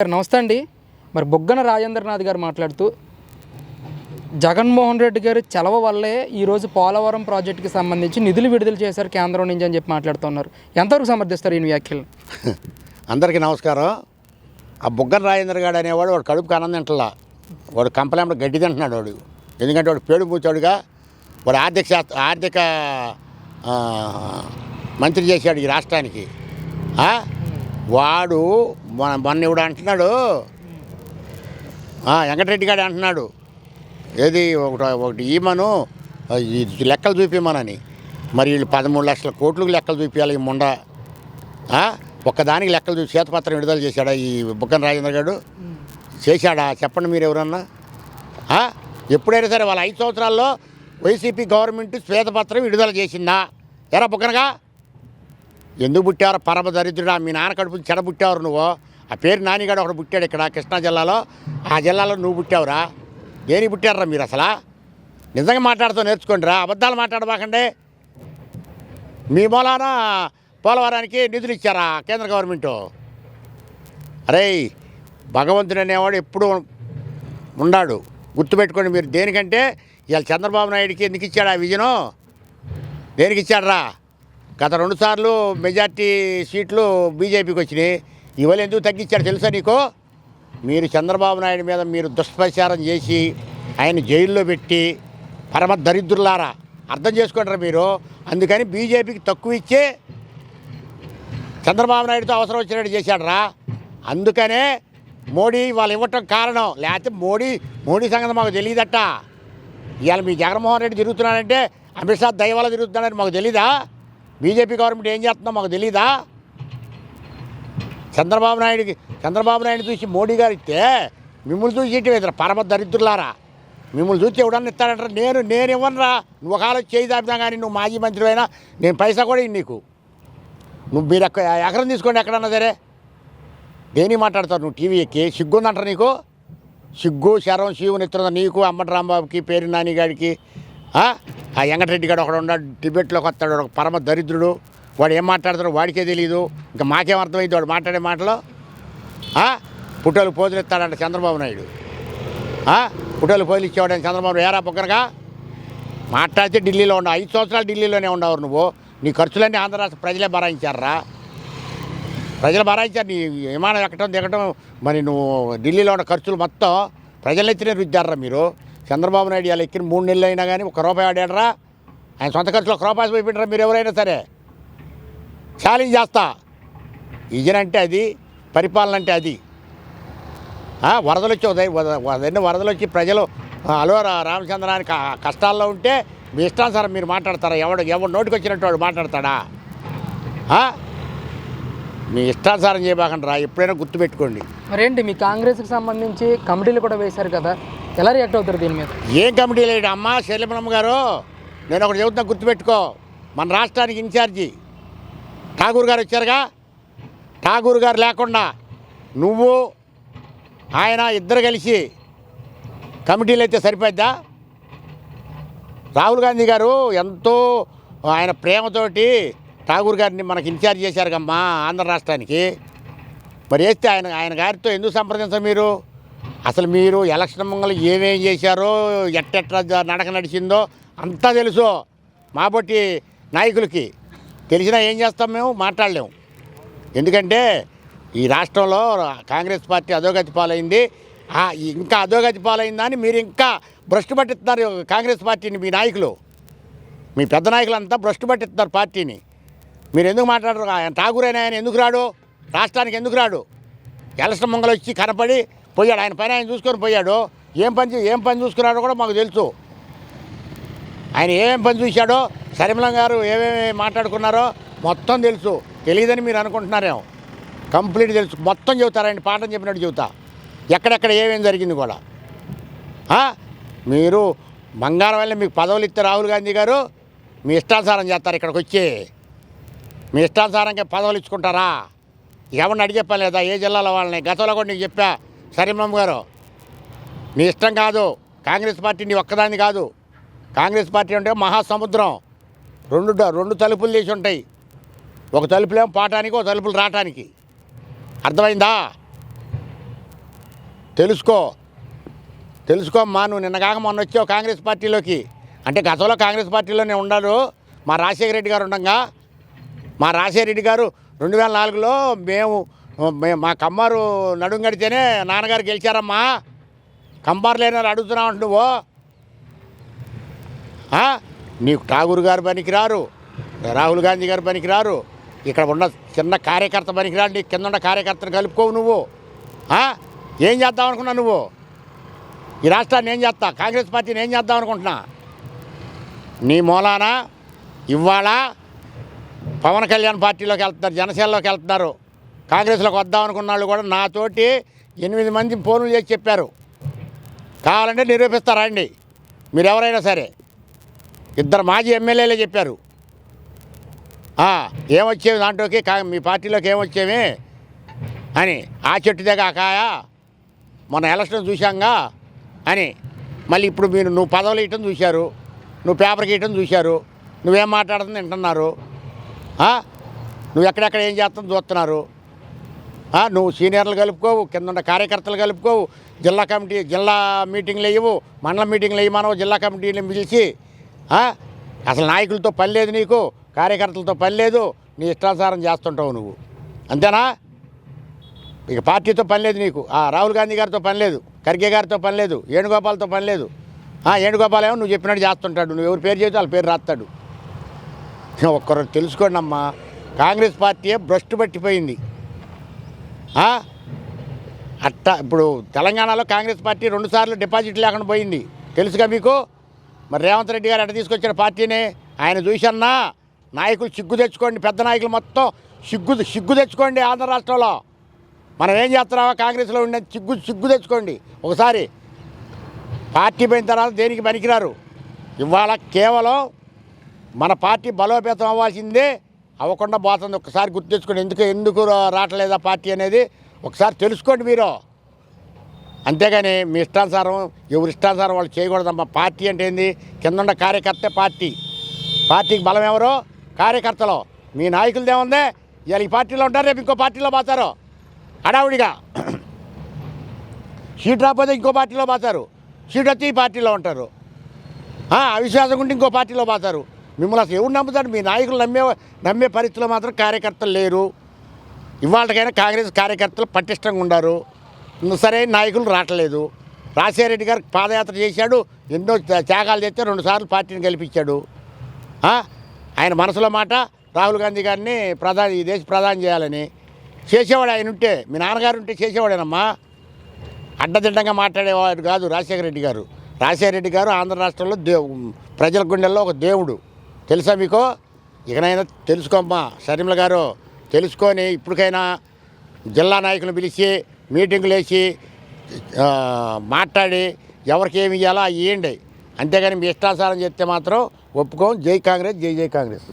Sir నమస్తే అండి. మరి బొగ్గన రాజేంద్రనాథ్ గారు మాట్లాడుతూ జగన్మోహన్ రెడ్డి గారు చలవ వల్లే ఈరోజు పోలవరం ప్రాజెక్టుకి సంబంధించి నిధులు విడుదల చేశారు కేంద్రం నుంచి అని చెప్పి మాట్లాడుతున్నారు. ఎంతవరకు సమర్థిస్తారు ఈ వ్యాఖ్యలు అందరికీ నమస్కారం. ఆ బుగ్గన రాజేంద్ర గారు అనేవాడు వాడు కడుపుకి ఆనందం తింటలా. వాడు కంపలేంలో గడ్డి తింటున్నాడు వాడు. ఎందుకంటే వాడు పేడు పూచాడుగా వాడు ఆర్థిక శాస్త్ర ఆర్థిక మంత్రి చేశాడు ఈ రాష్ట్రానికి. వాడు మన మొన్న ఇవిడు అంటున్నాడు. వెంకటరెడ్డి గారు అంటున్నాడు. ఏది ఒకటి ఒకటి ఈమను ఈ లెక్కలు చూపిమనని. మరి వీళ్ళు పదమూడు లక్షల కోట్లకు లెక్కలు చూపించాలి ఈ ముండ. ఒక్కదానికి లెక్కలు చూసి శ్వేతపత్రం విడుదల చేశాడా ఈ బుక్కన రాజేంద్ర గారు? చేశాడా? చెప్పండి మీరు ఎవరన్నా? ఎప్పుడైనా సరే వాళ్ళ ఐదు సంవత్సరాల్లో వైసీపీ గవర్నమెంట్ శ్వేతపత్రం విడుదల చేసిందా? ఎరా బుక్కనగా ఎందుకు పుట్టారు పరమ దరిద్రుడా? మీ నాన్న కడుపు చెడ పుట్టావు నువ్వు? ఆ పేరు నానిగాడు ఒకడు పుట్టాడు ఇక్కడ కృష్ణా జిల్లాలో. ఆ జిల్లాలో నువ్వు పుట్టావురా? దేనికి పుట్టారా మీరు అసలు? నిజంగా మాట్లాడుతూ నేర్చుకోండిరా అబద్ధాలు మాట్లాడబాకండి. మీ మూలాన పోలవరానికి నిధులు ఇచ్చారా కేంద్ర గవర్నమెంటు? అరే భగవంతుడు అనేవాడు ఎప్పుడు ఉన్నాడు గుర్తుపెట్టుకోండి మీరు దేనికంటే ఇవాళ చంద్రబాబు నాయుడికి ఎందుకు ఇచ్చాడు ఆ విజయను దేనికి ఇచ్చాడరా? గత రెండుసార్లు మెజార్టీ సీట్లు బీజేపీకి వచ్చినాయి. ఇవాళ ఎందుకు తగ్గించారు తెలుసా నీకు? మీరు చంద్రబాబు నాయుడు మీద మీరు దుష్ప్రచారం చేసి ఆయన జైల్లో పెట్టి పరమ దరిద్రులారా. అర్థం చేసుకుంటారు మీరు. అందుకని బీజేపీకి తక్కువ ఇచ్చే చంద్రబాబు నాయుడుతో అవసరం వచ్చినట్టు చేశాడరా. అందుకనే మోడీ వాళ్ళు ఇవ్వటం కారణం. లేకపోతే మోడీ మోడీ సంగతి మాకు తెలియదట. ఇవాళ మీ జగన్మోహన్ రెడ్డి తిరుగుతున్నాడంటే అమిత్ షా దయ తిరుగుతున్నాడని మాకు తెలీదా? బీజేపీ గవర్నమెంట్ ఏం చేస్తుందో మాకు తెలీదా? చంద్రబాబు నాయుడికి చంద్రబాబు నాయుడు చూసి మోడీ గారు ఇస్తే మిమ్మల్ని చూసి ఇటు ఇద్దరు పరమ దరిద్రులారా? మిమ్మల్ని చూసి ఎవడన్నా ఇస్తాడంటారా? నేను నేను ఇవ్వనరా. నువ్వు ఒక ఆలోచన చేయి దాపినా కానీ నువ్వు మాజీ మంత్రి అయినా నేను పైసా కూడా ఇవ్వను నీకు. నువ్వు మీరు ఎక్క ఎకరం తీసుకోండి ఎక్కడన్నా సరే. దేని మాట్లాడతావు నువ్వు టీవీ ఎక్కి సిగ్గుందంటారు నీకు? సిగ్గు శరం శివుని ఇస్తున్నా నీకు అమ్మటి రాంబాబుకి పేరు నాని గారికి ఆ? వెంకటరెడ్డి గారు ఒకడు ఉన్నాడు టిబెట్లోకి వస్తాడు ఒక పరమ దరిద్రుడు. వాడు ఏం మాట్లాడతాడో వాడికే తెలియదు ఇంకా మాకేం అర్థమైంది వాడు మాట్లాడే మాటలో? పుట్టలు పుట్టోలు పోజులు ఇస్తాడంట చంద్రబాబు నాయుడు. పుట్టలు పోదులిచ్చేవాడు పోజులు ఇచ్చేవాడని చంద్రబాబు ఏరా పొక్కనగా మాట్లాడితే ఢిల్లీలో ఉండవు ఐదు సంవత్సరాలు ఢిల్లీలోనే ఉండవు నువ్వు. నీ ఖర్చులన్నీ ఆంధ్ర రాష్ట్ర ప్రజలే భరాయించారా? ప్రజలు భరాయించారు. నీ విమానం ఎక్కడం దిగటం మరి నువ్వు ఢిల్లీలో ఉన్న ఖర్చులు మొత్తం ప్రజలు రుద్దారా మీరు? చంద్రబాబు నాయుడు ఇలా ఎక్కిన మూడు నెలలు అయినా కానీ ఒక రూపాయి ఆడాడరా? ఆయన సొంత ఖర్చులో ఒక రూపాయి పోయిపోయినరా మీరు ఎవరైనా సరే? ఛాలెంజ్ చేస్తా. విజన్ అంటే అది పరిపాలన అంటే అది వరదలు వచ్చి ఉదయం అదన్నీ వరదలు వచ్చి ప్రజలు ఆ, అలో రా- కష్టాల్లో ఉంటే మీ ఇష్టానుసారం మీరు మాట్లాడతారా? ఎవడు ఎవడు నోటికి వచ్చినట్టు వాడు మాట్లాడతాడా? మీ ఇష్టానుసారం చేయబాకండి రా ఎప్పుడైనా గుర్తుపెట్టుకోండి. మరేంటి మీ కాంగ్రెస్కి సంబంధించి కమిటీలు కూడా వేశారు కదా. ఎలా రియాక్ట్ అవుతారు దీని మీద? ఏం కమిటీ లేడు అమ్మ శైలమణమ్మ గారు నేను ఒకటి చెబుతున్నా గుర్తుపెట్టుకో. మన రాష్ట్రానికి ఇన్ఛార్జి. ఠాగూర్ గారు వచ్చారుగా? ఠాగూర్ గారు లేకుండా నువ్వు ఆయన ఇద్దరు కలిసి కమిటీలు అయితే సరిపోద్దా రాహుల్ గాంధీ గారు ఎంతో ఆయన ప్రేమతోటి ఠాగూర్ గారిని మనకి ఇన్ఛార్జ్ చేశారు కమ్మా ఆంధ్ర రాష్ట్రానికి. మరి వేస్తే ఆయన ఆయన గారితో ఎందుకు సంప్రదించారు మీరు? అసలు మీరు ఎలక్షన్ ముంగలు ఏమేం చేశారో ఎట్టెట్లా నడక నడిచిందో అంతా తెలుసు మాబట్టి నాయకులకి. తెలిసినా ఏం చేస్తాం మేము? మాట్లాడలేము ఎందుకంటే ఈ రాష్ట్రంలో కాంగ్రెస్ పార్టీ అధోగతి పాలైంది. ఇంకా అధోగతి పాలైందని మీరు ఇంకా భ్రష్టు పట్టిస్తున్నారు కాంగ్రెస్ పార్టీని మీ నాయకులు. మీ పెద్ద నాయకులంతా భ్రష్టు పట్టిస్తున్నారు పార్టీని. మీరు ఎందుకు మాట్లాడరు? ఆయన ఠాగూర్ అయిన ఆయన ఎందుకు రాడు? రాష్ట్రానికి ఎందుకు రాడు? ఎలక్షన్ మంగళ వచ్చి కనపడి పోయాడు. ఆయన పైన ఆయన చూసుకొని పోయాడు. ఏం పని ఏం పని చూసుకున్నాడో కూడా మాకు తెలుసు. ఆయన ఏమేమి పని చూశాడో శర్మిలం గారు ఏమేమి మాట్లాడుకున్నారో మొత్తం తెలుసు. తెలియదని మీరు అనుకుంటున్నారేమో. కంప్లీట్ తెలుసు. మొత్తం చెబుతారు. ఆయన పాఠం చెప్పినట్టు చెబుతా. ఎక్కడెక్కడ ఏమేమి జరిగింది కూడా. మీరు బంగారం వల్ల మీకు పదవులు ఇస్తే రాహుల్ గాంధీ గారు మీ ఇష్టానుసారం చేస్తారు ఇక్కడికి వచ్చి. మీ ఇష్టానుసారంగా పదవులు ఇచ్చుకుంటారా? ఎవరిని అడిగే పని లేదా? ఏ జిల్లాలో వాళ్ళని? గతంలో కూడా నీకు చెప్పా. సరిమమ్మ గారు నీ ఇష్టం కాదు. కాంగ్రెస్ పార్టీ నీ ఒక్కదాన్ని కాదు. కాంగ్రెస్ పార్టీ అంటే మహాసముద్రం. రెండు రెండు తలుపులు తీసి ఉంటాయి. ఒక తలుపులేమో పాటానికి ఒక తలుపులు రావటానికి. అర్థమైందా? తెలుసుకో. తెలుసుకోమ్మా నువ్వు నిన్నగాక మొన్న వచ్చావు కాంగ్రెస్ పార్టీలోకి. అంటే గతంలో కాంగ్రెస్ పార్టీలోనే ఉన్నారు మా రాజశేఖర రెడ్డి గారు ఉండగా. మా రాజశేఖర రెడ్డి గారు రెండు వేల నాలుగులో మేము మా కమ్మారు నడుం కడితేనే నాన్నగారు గెలిచారమ్మా. కంబారు లేని అడుగుతున్నావు నువ్వు. నీకు ఠాగూర్ గారు పనికిరారు రాహుల్ గాంధీ గారు పనికిరారు ఇక్కడ ఉన్న చిన్న కార్యకర్త పనికిరాడు నీ కింద ఉన్న కార్యకర్తను కలుపుకోవు నువ్వు. ఏం చేద్దాం అనుకున్నావు నువ్వు? ఈ రాష్ట్రాన్ని ఏం చేస్తా కాంగ్రెస్ పార్టీని ఏం చేద్దాం అనుకుంటున్నా? నీ మూలాన? ఇవాళ పవన్ కళ్యాణ్ పార్టీలోకి వెళ్తున్నారు జనసేనలోకి వెళ్తున్నారు. కాంగ్రెస్లోకి వద్దాం అనుకున్న వాళ్ళు కూడా నాతోటి ఎనిమిది మంది ఫోన్లు చేసి చెప్పారు. కావాలంటే నిరూపిస్తారా అండి మీరు ఎవరైనా సరే. ఇద్దరు మాజీ ఎమ్మెల్యేలే చెప్పారు. ఏమొచ్చేవి దాంట్లోకి? కా మీ పార్టీలోకి ఏమొచ్చేవి? అని ఆ చెట్టు దగ్గర కాయ మొన్న ఎలక్షన్ చూశాంగా అని మళ్ళీ ఇప్పుడు మీరు నువ్వు పదవులు ఇవ్వటం చూశారు నువ్వు పేపర్కి ఇయటం చూశారు నువ్వేం మాట్లాడుతుంది వింటున్నారు నువ్వు ఎక్కడెక్కడ ఏం చేస్తాం చూస్తున్నారు నువ్వు సీనియర్లు కలుపుకోవు కింద ఉన్న కార్యకర్తలు కలుపుకోవు జిల్లా కమిటీ జిల్లా మీటింగ్లు వేయవు మండల మీటింగ్లు వేయమనవు జిల్లా కమిటీని పిలిచి అసలు నాయకులతో పని లేదు నీకు కార్యకర్తలతో పని లేదు నీ ఇష్టానుసారం చేస్తుంటావు నువ్వు. అంతేనా? ఇక పార్టీతో పని లేదు నీకు ఆ రాహుల్ గాంధీ గారితో పని లేదు ఖర్గే గారితో పని లేదు వేణుగోపాల్తో పని లేదు. వేణుగోపాల్ ఏమో నువ్వు చెప్పినట్టు చేస్తుంటాడు నువ్వు ఎవరి పేరు చేస్తే వాళ్ళ పేరు రాస్తాడు. ఒక్కరు తెలుసుకోండి అమ్మా కాంగ్రెస్ పార్టీ భ్రష్టు పట్టిపోయింది. అట్ట ఇప్పుడు తెలంగాణలో కాంగ్రెస్ పార్టీ రెండుసార్లు డిపాజిట్ లేకుండా పోయింది. తెలుసుగా మీకు? మరి రేవంత్ రెడ్డి గారు అట్ట తీసుకొచ్చిన పార్టీని ఆయన చూసన్నా నాయకులు సిగ్గు తెచ్చుకోండి పెద్ద నాయకులు మొత్తం సిగ్గు సిగ్గు తెచ్చుకోండి ఆంధ్ర రాష్ట్రంలో. మనం ఏం చేస్తున్నావా కాంగ్రెస్లో ఉండే సిగ్గు సిగ్గు తెచ్చుకోండి. ఒకసారి పార్టీ పోయిన తర్వాత దేనికి పనికిరారు? ఇవాళ కేవలం మన పార్టీ బలోపేతం అవ్వాల్సిందే అవ్వకుండా పోతుంది. ఒకసారి గుర్తు తెచ్చుకోండి. ఎందుకు ఎందుకు రావట్లేదా పార్టీ అనేది? ఒకసారి తెలుసుకోండి మీరు. అంతేగాని మీ ఇష్టానుసారం ఎవరి ఇష్టానుసారం వాళ్ళు చేయకూడదమ్మా పార్టీ అంటే ఏంది? కింద ఉన్న కార్యకర్తే పార్టీ. పార్టీకి బలం ఎవరో? కార్యకర్తలు. మీ నాయకులది ఏముంది? ఇవాళ ఈ పార్టీలో ఉంటారు రేపు ఇంకో పార్టీలో పోతారు. హడావుడిగా. సీట్ రాకపోతే ఇంకో పార్టీలో పోతారు. సీట్ వచ్చి ఈ పార్టీలో ఉంటారు. అవిశ్వాసం ఉంటే ఇంకో పార్టీలో పోతారు. మిమ్మల్ని అసలు ఎవరు నమ్ముతారు? మీ నాయకులు నమ్మే నమ్మే పరిస్థితిలో మాత్రం కార్యకర్తలు లేరు. ఇవాళకైనా కాంగ్రెస్ కార్యకర్తలు పటిష్టంగా ఉన్నారు సరైన నాయకులు రావట్లేదు. రాజశేఖర రెడ్డి గారు పాదయాత్ర చేశాడు. ఎన్నో త్యాగాలు చేస్తే రెండుసార్లు పార్టీని గెలిపించాడు. ఆయన మనసులో మాట రాహుల్ గాంధీ గారిని ప్రధాని ఈ దేశ ప్రధాని చేయాలని. చేసేవాడు ఆయన ఉంటే మీ నాన్నగారు ఉంటే చేసేవాడేనమ్మా. అడ్డదిడ్డంగా మాట్లాడేవాడు కాదు రాజశేఖర రెడ్డి గారు. రాజశేఖర రెడ్డి గారు ఆంధ్ర రాష్ట్రంలో దేవు ప్రజల గుండెల్లో ఒక దేవుడు. తెలుసా మీకు? ఇకనైనా తెలుసుకోమ్మా. షర్మిల గారు తెలుసుకొని ఇప్పటికైనా జిల్లా నాయకులను పిలిచి మీటింగులు వేసి మాట్లాడి ఎవరికి ఏమి ఇవ్వాలో అవి ఇవ్వండి అంతేగాని మీ ఇష్టాసారం చెప్తే మాత్రం ఒప్పుకోం. జై కాంగ్రెస్ జై జై కాంగ్రెస్.